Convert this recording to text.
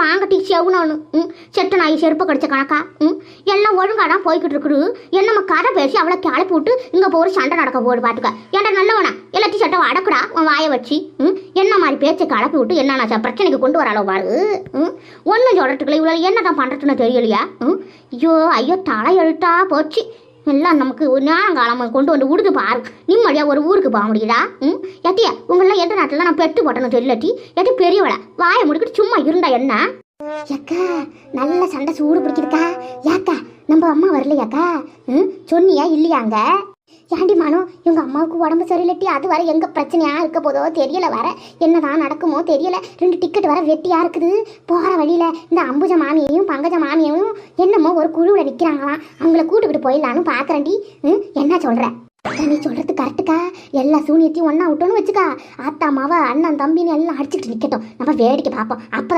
வாங்கட்டி செவுனு ம் செட்ட நாய் செருப்பு கடிச்ச கணக்கா? ம் எல்லாம் ஒழுங்கா தான் போய்கிட்டு இருக்குது. என்னம்மா கதை பேசி அவளை கிளப்பி விட்டு இங்கே போகிற சண்டை நடக்க போடு பார்த்துக்க ஏன்டா நல்லவனா? எல்லாத்தையும் சட்டை அடக்குடா உன் வாயை வச்சு. ம் என்ன மாதிரி பேச்சை கிளப்பி விட்டு என்ன நான் பிரச்சனைக்கு கொண்டு வர அளவு பாரு. ம் ஒன்றும் சொல்கிறதுக்குள்ள இவ்வளோ என்னதான் பண்ணுறதுன்னு தெரியலையா? ம் ஐயோ ஐயோ தலை எழுத்தா போச்சு. எல்லாம் நமக்கு ஒரு நேரங்காலம் கொண்டு வந்து விடுது பாரு. நிம்மதியாக ஒரு ஊருக்கு போக முடியுதா? ம்? எட்டியா உங்களெல்லாம் எந்த நாட்டில் நான் பெட்டு போட்டணும் தெரியலட்டி எட்டி பெரியவளை வாயை முடிக்கிட்டு சும்மா இருந்தா என்ன? ஏக்கா நல்ல சண்டை சூடு பிடிக்குதுக்கா. ஏக்கா நம்ம அம்மா வரலையாக்கா? ம்? சொன்னியா இல்லையாங்க? ஏண்டி மனோ இவங்க அம்மாவுக்கு உடம்பு சரியில்லட்டி அது வர எங்க பிரச்சனையா இருக்க போதோ தெரியல வர என்னதான் நடக்குமோ தெரியல. ரெண்டு டிக்கெட் வர வெட்டியா இருக்குது. போகிற வழியில இந்த அம்புஜ மாமியையும் பங்கஜ மாமியையும் என்னமோ ஒரு குழுவில் நிற்கிறாங்களாம் அவங்கள கூட்டுக்கிட்டு போயிடலான்னு பார்க்குறேன்டி ம் என்ன சொல்ற? நீ சொல்றது கரெக்டுக்கா எல்லா சூனியத்தையும் ஒன்னா விட்டோன்னு வச்சுக்கா. ஆத்தா மாவா அண்ணன் தம்பின்னு எல்லாம் அடிச்சுட்டு நிக்கட்டும். நம்ம வேடிக்கை பார்ப்போம். அப்பதான்